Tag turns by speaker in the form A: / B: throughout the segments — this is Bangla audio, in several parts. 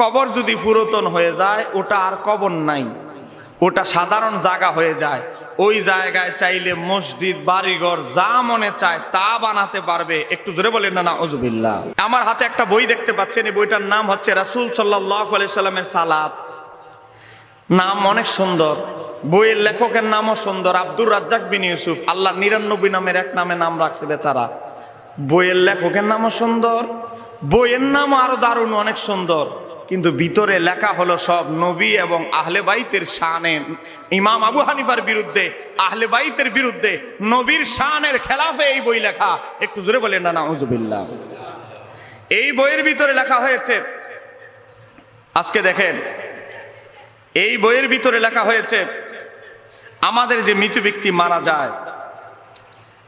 A: কবর যদি পুরাতন হয়ে যায়, ওটা আর কবর নাই। ওটা সাধারণ জায়গা হয়ে যায়। ওই জায়গায় চাইলে মসজিদ, বাড়িঘর, যা মনে চায় তা বানাতে পারবে। একটু জোরে বলেন না না অজুবিল্লা আমার হাতে একটা বই দেখতে পাচ্ছেন, এই বইটার নাম হচ্ছে রাসুল সাল্লাহ সাল্লামের সালাত। নাম অনেক সুন্দর। বইয়ের লেখকের নামও সুন্দর, আব্দুর রাজ্জাক বিন ইউসুফ। আল্লাহ নিরানব্বই নামের এক নামে নাম রাখছে বেচারা। বইয়ের লেখকের নামও সুন্দর, বইয়ের নাম আরও দারুণ, অনেক সুন্দর। কিন্তু ভিতরে লেখা হলো সব নবী এবং আহলে বাইতের শানে। ইমাম আবু হানিফার বিরুদ্ধে, আহলে বাইতের বিরুদ্ধে নবীর শানের খেলাফে এই বই লেখা। একটু জোরে বলেন, না নাউজুবিল্লাহ এই বইয়ের ভিতরে লেখা হয়েছে, আজকে দেখেন, এই বইয়ের ভিতরে লেখা হয়েছে, আমাদের যে মৃত ব্যক্তি মারা যায়,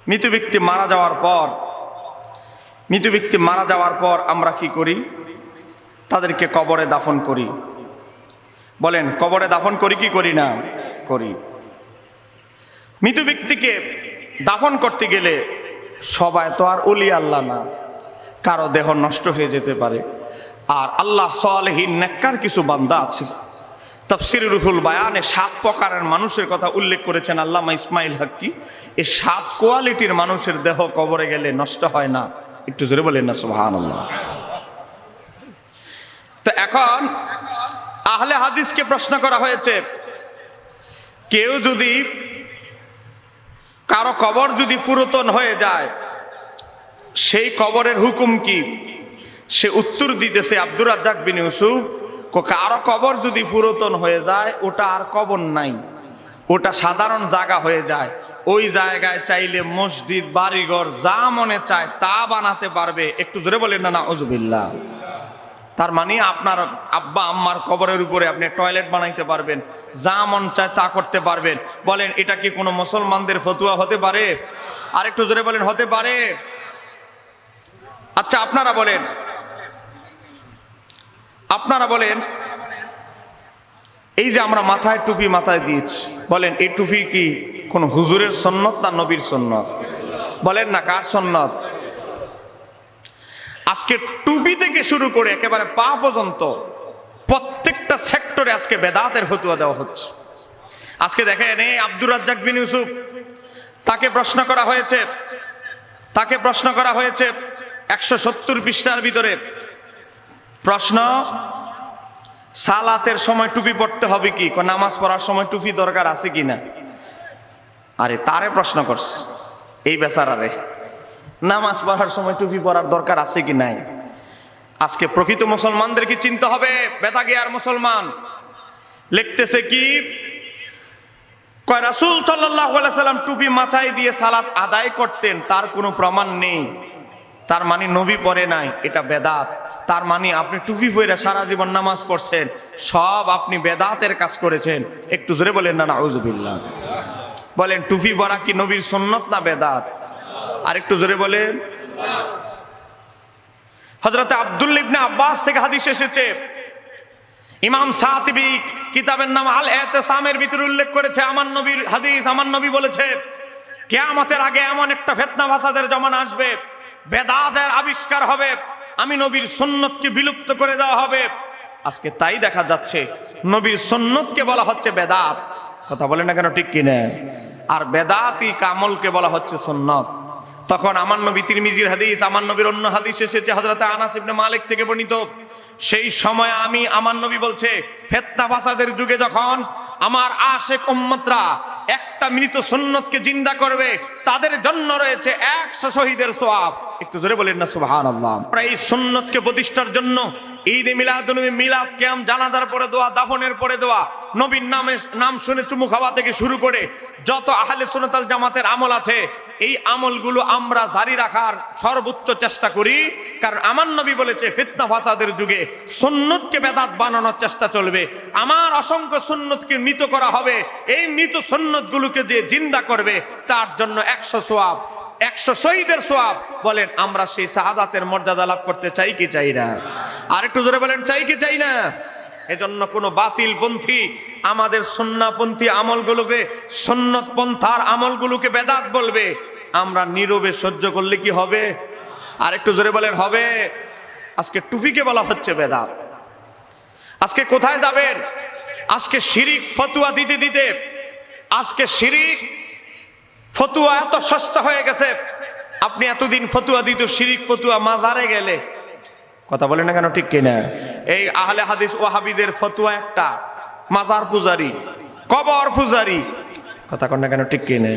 A: মৃত ব্যক্তি মারা যাওয়ার পর, মৃত ব্যক্তি মারা যাওয়ার পর আমরা কি করি? তাদেরকে কবরে দাফন করি। বলেন, কবরে দাফন করি কি করি না? করি। মৃত ব্যক্তিকে দাফন করতে গেলে সবাই তো আর অলি আল্লাহ না। কারও দেহ নষ্ট হয়ে যেতে পারে। আর আল্লাহ সালহীন নেককার কিছু বান্দা আছে। তফসির রুহুল বায়ানে সাত প্রকারের মানুষের কথা উল্লেখ করেছেন আল্লামা ইসমাইল হাক্কি। এই সাত কোয়ালিটির মানুষের দেহ কবরে গেলে নষ্ট হয় না। একটু জোরে বলেন না তো এখন আহলে হাদিসকে প্রশ্ন করা হয়েছে, কেউ যদি কারও কবর যদি পুরাতন হয়ে যায়, সেই কবরের হুকুম কি? সে উত্তর দিতেছে আব্দুর রাজ্জাক বিন ইউসুফ কারও কবর যদি পুরাতন হয়ে যায়, ওটা আর কবর নাই। ওটা সাধারণ জায়গা হয়ে যায়। ওই জায়গায় চাইলে মসজিদ, বাড়িঘর যা মনে চায় তা বানাতে পারবে। একটু জোরে বলেন না না অজুবিল্লা তার মানে আপনার আব্বা আম্মার কবরের উপরে আপনি টয়লেট বানাইতে পারবেন, যা মন চায় তা করতে পারবেন। বলেন, এটা কি কোনো মুসলমানদের ফতুয়া হতে পারে? আর একটু জোরে বলেন, হতে পারে। আচ্ছা আপনারা বলেন আপনারা বলেন, এই যে আমরা মাথায় টুপি মাথায় দিয়েছি, বলেন, এই টুপি কি কোন হুজুরের সন্ন্যত না নবীর সন্ন্যত? বলেন না, কার সন্ন্যত? আজকে টুপি থেকে শুরু করে একেবারে পা পর্যন্ত প্রত্যেকটা সেক্টরে আজকে বেদাতের ফতুয়া দেওয়া হচ্ছে। আজকে দেখেন এই আব্দুর রাজ্জাক বিন ইউসুফ, তাকে প্রশ্ন করা হয়েছে, তাকে প্রশ্ন করা হয়েছে একশো সত্তর পৃষ্ঠার ভিতরে। প্রশ্ন, সালাতের সময় টুপি পড়তে হবে কি? নামাজ পড়ার সময় টুপি দরকার আছে কি না? আরে তারে প্রশ্ন করছে, এই বেচারারে। নামাজ পড়ার সময় টুপি পরার দরকার আছে কি নাই? আজকে প্রকৃত মুসলমানদেরকে চিনতে হবে? বেতাগে আর মুসলমান। লিখতেছে কি? কয়, রাসূল সাল্লাম টুপি মাথায় দিয়ে সালাত আদায় করতেন, তার কোনো প্রমাণ নেই। তার মানে নবী পড়ে নাই, এটা বেদাত। তার মানে আপনি টুপি পরে সারা জীবন নামাজ পড়ছেন, সব আপনি বেদাতের কাজ করেছেন। একটু জোরে বলেন না, নাউজুবিল্লাহ। বলেন, টুপি পরা কি নবীর সুন্নত না বেদাত? আর একটু জোরে বলেন হযরতে আব্দুল্লাহ ইবনে আব্বাস থেকে হাদিস এসেছে। ইমাম সাতিবি কিতাবের নাম আল এতেসামের ভিতরে উল্লেখ করেছে আমার নবীর হাদিস আমার নবী বলেছে, কেয়ামতের আগে এমন একটা ফেতনা ভাষাদের জমান আসবে, বেদাতের আবিষ্কার হবে, আমি নবীর সুন্নতকে বিলুপ্ত করে দেওয়া হবে। আজকে তাই দেখা যাচ্ছে, নবীর সুন্নতকে বলা হচ্ছে বেদাত। কথা বলে না কেন, ঠিক কিনা? আর বেদাতি কামলকে বলা হচ্ছে সুন্নত। তখন আমার নবী তিরমিজির হাদিস আমার নবীর অন্য হাদিস এসেছে হজরত আনাস ইবনে মালিক থেকে বর্ণিত। সেই সময় আমি আমার নবী বলছে, ফেতনা ফাসাদের যুগে যখন আমার আশেক উম্মতরা একটা মৃত সুন্নতকে জিন্দা করবে, তাদের জন্য রয়েছে একশো শহীদের সোয়াব। একটু জোরে বলেন না, সুবহানাল্লাহ। আমরা এই সুন্নতকে প্রতিষ্ঠার জন্য ঈদ মিলাদুনবী মিলাদ কিয়াম, জানাজার পরে দোয়া, দাফনের পরে দোয়া, নবীর নামে নাম শুনে চুমু খাওয়া থেকে শুরু করে যত আহলে সুন্নাতাল জামাতের আমল আছে, এই আমলগুলো আমরা জারি রাখার সর্বোচ্চ চেষ্টা করি। কারণ আমার নবী বলেছে, ফিতনা ফাসাদের যুগে সুন্নতকে বেদাত বানানোর চেষ্টা চলবে। আমার অসংখ্য সুন্নতকে মৃত করা হবে। এই মৃত সুন্নতগুলোকে যে জিন্দা করবে, তার জন্য একশো সোয়াব। একশো শহীদের সোয়াব বলেন, আমরা সেই শাহাদাতের মর্যাদা লাভ করতে চাই কি চাই না? আর একটু জোরে বলেন, চাই কি চাই না? এজন্য কোনো বাতিল পন্থী আমাদের সন্নাপন্থী আমলগুলোকে সন্ন্যত পন্থার আমলগুলোকে বেদাত বলবে। আমরা নীরবে সহ্য করলে কি হবে? আর একটু জোরে বলেন, হবে। আজকে টুপিকে বলা হচ্ছে বেদাত। আজকে কোথায় যাবেন? আজকে শিরিক ফতুয়া দিতে দিতে, আজকে শিরিক ফতুয়া এত সস্তা হয়ে গেছে। আপনি এতদিন ফতুয়া দিত, শিরিক ফতুয়া, মাজারে গেলে। কথা বলে না কেন, ঠিক কিনা? এই আহলে হাদিস ওয়াহাবিদের ফতুয়া একটা, মাজার পূজারি, কবর পূজারি। কথা কন না কেন, ঠিক কিনা?